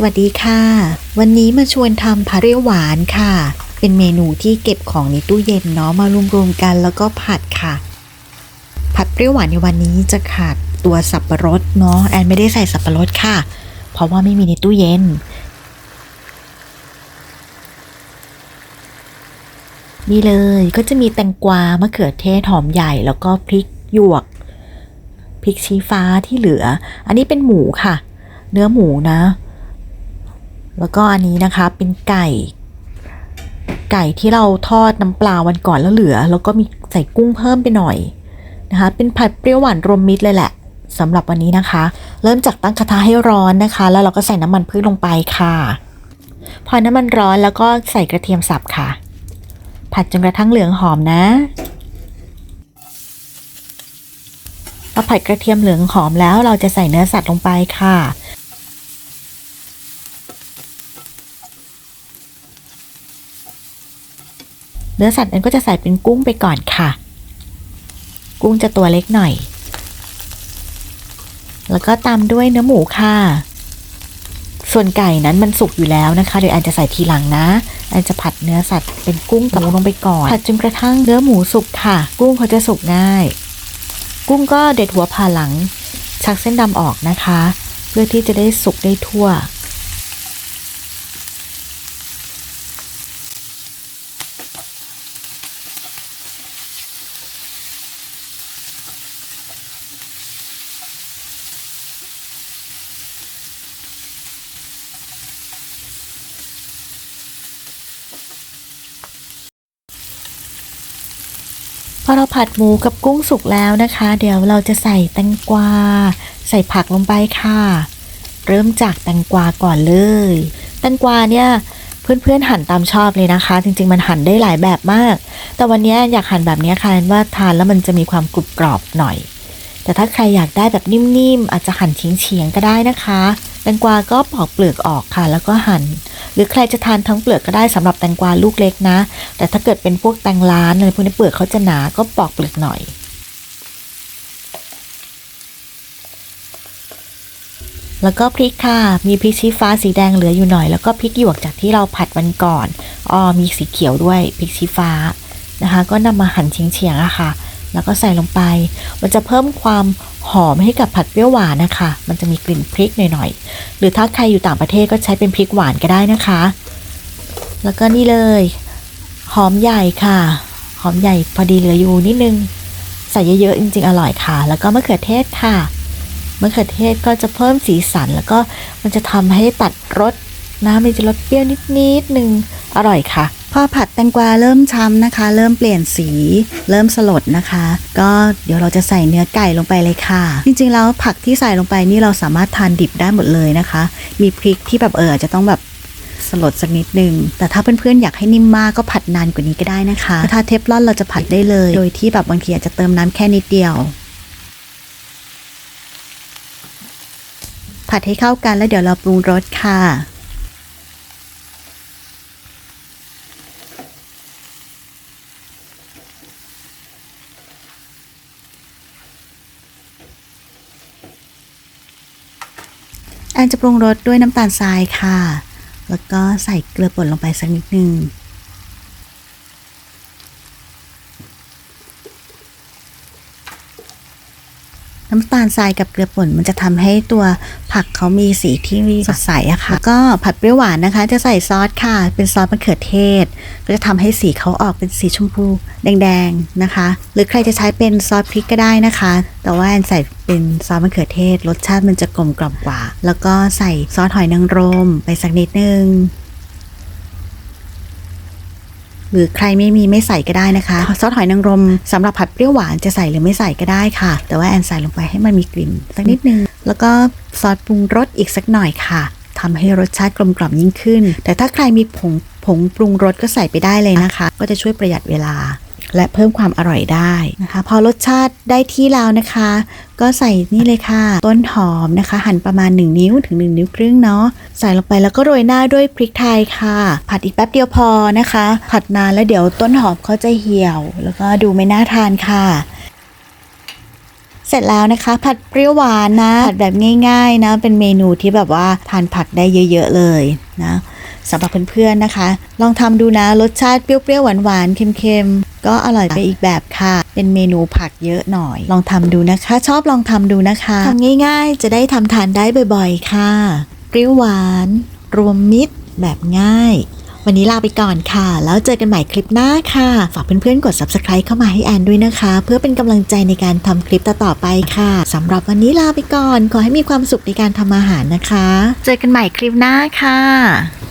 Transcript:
สวัสดีค่ะ วันนี้มาชวนทำผัดเปรี้ยวหวานค่ะ เป็นเมนูที่เก็บของในตู้เย็นเนาะมารวมๆกันแล้วก็ผัดค่ะ ผัดเปรี้ยวหวานในวันนี้จะขาดตัวสับปะรดเนาะแอนไม่ได้ใส่สับปะรดค่ะ เพราะว่าไม่มีในตู้เย็น นี่เลยก็จะมีแตงกวามะเขือเทศหอมใหญ่แล้วก็พริกหยวกพริกชี้ฟ้าที่เหลือ อันนี้เป็นหมูค่ะ เนื้อหมูนะ แล้วก็อันนี้นะคะเป็นไก่ ไก่ที่เราทอดน้ำปลาวันก่อนแล้วเหลือ แล้วก็มีใส่กุ้งเพิ่มไปหน่อยนะคะ เป็นผัดเปรี้ยวหวานรวมมิตรเลยแหละสำหรับวันนี้นะคะ เริ่มจากตั้งกระทะให้ร้อนนะคะ แล้วเราก็ใส่น้ำมันพืชลงไปค่ะ พอน้ำมันร้อนแล้วก็ใส่กระเทียมสับค่ะ ผัดจนกระทั่งเหลืองหอมนะพอผัดกระเทียมเหลืองหอมแล้วเราจะใส่เนื้อสัตว์ลงไปค่ะ เนื้อสัตว์นั้นก็จะใส่เป็นกุ้งไปก่อนค่ะ กุ้งจะตัวเล็กหน่อย แล้วก็ตามด้วยเนื้อหมูค่ะ ส่วนไก่นั้นมันสุกอยู่แล้วนะคะ เดี๋ยวอันจะใส่ทีหลังนะอันจะผัดเนื้อสัตว์เป็นกุ้งกับหมูลงไปก่อน ผัดจนกระทั่งเนื้อหมูสุกค่ะ กุ้งเขาจะสุกง่าย กุ้งก็เด็ดหัวผ่าหลังชักเส้นดำออกนะคะ เพื่อที่จะได้สุกได้ทั่ว พ อเราผัดหมูกับกุ้งสุกแล้วนะคะ เดี๋ยวเราจะใส่แตงกวา ใส่ผักลงไปค่ะ เริ่มจากแตงกวาก่อนเลย แตงกวาเนี่ยเพื่อนๆหั่นตามชอบเลยนะคะ จริง ๆ มันหั่นได้หลายแบบมาก แต่วันนี้อยากหั่นแบบนี้ค่ะว่าทานแล้วมันจะมีความกรุบกรอบหน่อย แต่ถ้าใครอยากได้แบบนิ่มๆอาจจะหั่นเฉียงๆก็ได้นะคะ แตงกวาก็ปอกเปลือกออกค่ะ แล้วก็หั่น รือใครจะทานทั้งเปลือกก็ได้สำหรับแตงกวาลูกเล็กนะ แต่ถ้าเกิดเป็นพวกแตงล้านอะไรพวกนี้เปลือกเขาจะหนาก็ปอกเปลือกหน่อยแล้วก็พริกค่ะ มีพริกชี้ฟ้าสีแดงเหลืออยู่หน่อย แล้วก็พริกหยวกจากที่เราผัดวันก่อนอ๋อมีสีเขียวด้วยพริกชี้ฟ้านะคะ ก็นำมาหั่นเฉียงๆอะค่ะ แล้วก็ใส่ลงไป มันจะเพิ่มความหอมให้กับผัดเปรี้ยวหวานนะคะ มันจะมีกลิ่นพริกหน่อยๆ หรือถ้าใครอยู่ต่างประเทศก็ใช้เป็นพริกหวานก็ได้นะคะ แล้วก็นี่เลย หอมใหญ่ค่ะ หอมใหญ่พอดีเหลืออยู่นิดนึง ใส่เยอะๆจริงๆอร่อยค่ะ แล้วก็มะเขือเทศค่ะ มะเขือเทศก็จะเพิ่มสีสัน แล้วก็มันจะทำให้ตัดรส นะมันจะรสเปรี้ยวนิดๆนึงอร่อยค่ะ พอผัดแตงกวาเริ่มช้ำนะคะ เริ่มเปลี่ยนสี เริ่มสลดนะคะ ก็เดี๋ยวเราจะใส่เนื้อไก่ลงไปเลยค่ะ จริงๆแล้วผักที่ใส่ลงไปนี่เราสามารถทานดิบได้หมดเลยนะคะ มีพริกที่แบบเออจะต้องแบบสลดสักนิดนึง แต่ถ้าเพื่อนๆ อยากให้นิ่มมากก็ผัดนานกว่านี้ก็ได้นะคะ ถ้าเทฟลอนเราจะผัดได้เลย โดยที่แบบบางทีอาจจะเติมน้ำแค่นิดเดียว ผัดให้เข้ากันแล้วเดี๋ยวเราปรุงรสค่ะ แอนจะปรุงรสด้วยน้ำตาลทรายค่ะ แล้วก็ใส่เกลือป่นลงไปสักนิดนึง น้ำตาลทรายกับเกลือป่นมันจะทำให้ตัวผักเขามีสีที่สดใสอะค่ะ แล้วก็ผัดเปรี้ยวหวานนะคะ จะใส่ซอสค่ะ เป็นซอสมะเขือเทศ ก็จะทำให้สีเขาออกเป็นสีชมพูแดงๆนะคะ หรือใครจะใช้เป็นซอสพริกก็ได้นะคะ แต่ว่าแอนใส่เป็นซอสมะเขือเทศ รสชาติมันจะกลมกล่อมกว่า แล้วก็ใส่ซอสหอยนางรมไปสักนิดนึง หรือใครไม่มีไม่ใส่ก็ได้นะคะซอสหอยนางรมสำหรับผัดเปรี้ยวหวานจะใส่หรือไม่ใส่ก็ได้ค่ะ แต่ว่าแอนใส่ลงไปให้มันมีกลิ่นสักนิดนึง แล้วก็ซอสปรุงรสอีกสักหน่อยค่ะทำให้รสชาติกลมกล่อมยิ่งขึ้น แต่ถ้าใครมีผงผงปรุงรสก็ใส่ไปได้เลยนะคะ ก็จะช่วยประหยัดเวลา และเพิ่มความอร่อยได้นะคะ พอรสชาติได้ที่แล้วนะคะ ก็ใส่นี่เลยค่ะ ต้นหอมนะคะ หั่นประมาณ 1 นิ้วถึง 1 นิ้วครึ่งเนาะใส่ลงไปแล้วก็โรยหน้าด้วยพริกไทยค่ะ ผัดอีกแป๊บเดียวพอนะคะ ผัดนานแล้วเดี๋ยวต้นหอมเขาจะเหี่ยว แล้วก็ดูไม่น่าทานค่ะ เสร็จแล้วนะคะ ผัดเปรี้ยวหวานนะ ผัดแบบง่ายๆนะ เป็นเมนูที่แบบว่าทานผักได้เยอะ ๆ เลยนะสำหรับเพื่อนๆนะคะ ลองทำดูนะ รสชาติเปรี้ยวๆหวานๆเค็มๆ ก็อร่อยไปอีกแบบค่ะ เป็นเมนูผักเยอะหน่อย ลองทำดูนะคะ ชอบลองทำดูนะคะทำง่ายๆ จะได้ทำทานได้บ่อยๆ ค่ะ เปรี้ยวหวาน รวมมิตรแบบง่าย วันนี้ลาไปก่อนค่ะ แล้วเจอกันใหม่คลิปหน้าค่ะ ฝากเพื่อนๆ กด subscribe เข้ามาให้แอนด้วยนะคะ เพื่อเป็นกำลังใจในการทำคลิปต่อๆไปค่ะสำหรับวันนี้ลาไปก่อน ขอให้มีความสุขในการทำอาหารนะคะ เจอกันใหม่คลิปหน้าค่ะ